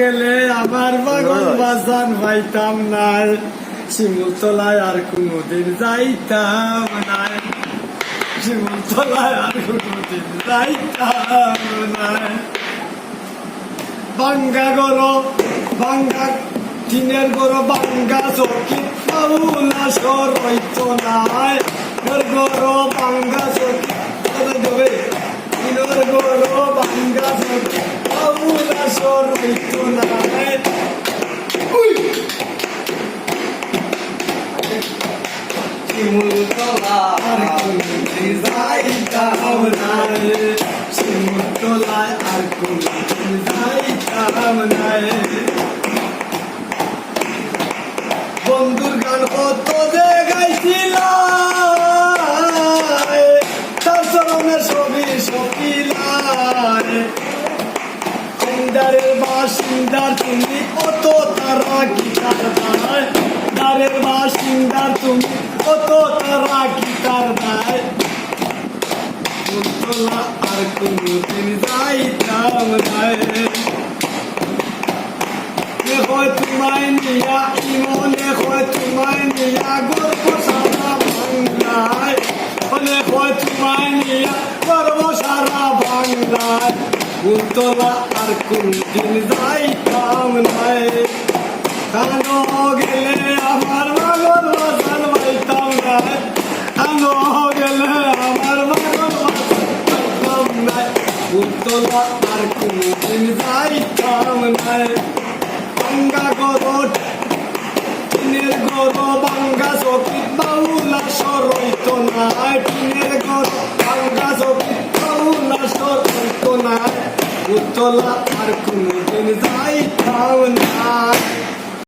গেলে আমার বাগন বাজান পাইতাম নাই। শিমুলতলায় আর কোনোদিন যাইতাম নাই। শিমুলতলায় আর কোনোদিন যাইতাম নাই। বাঙ্গা গরো বাঙ্গা টিনের গরো বাঙ্গা চকি পাউলা নাই। গরো বাঙ্গা চকি টিনের গরো বাঙ্গা চকি উই শিমুলতলায় আর কোনোদিন যাইতাম নাই শিমুলতলায় আর কোনোদিন যাইতাম নাই সিন্দারের বাসিন্দার তুমি কত তারা গিটার দায় দারের বাসিন্দার তুমি কত তারা গিটার দায় বন্ধুলা আর কোনদিন যাইতাম নাই হয় তোমায় নিয়া ইমনে হয় তোমায় নিয়া গর্ব সারা বাংলায়। হয় তোমায় নিয়া সারা বাংলায়। উত্তরা আর কোনদিন যাইতাম নাই। কানো গেলে আমার মাগর বাসান পাইতাম নাই। কানো গেলে আমার মাগর পাইতাম নাই। উত্তরা আর কোনদিন যাইতাম নাই। বাঙ্গা গরট টিনের গর বাঙ্গা চকি বাউলা সরইত নাই। টিনের গর তোলা আর কোনদিন যাই খাও না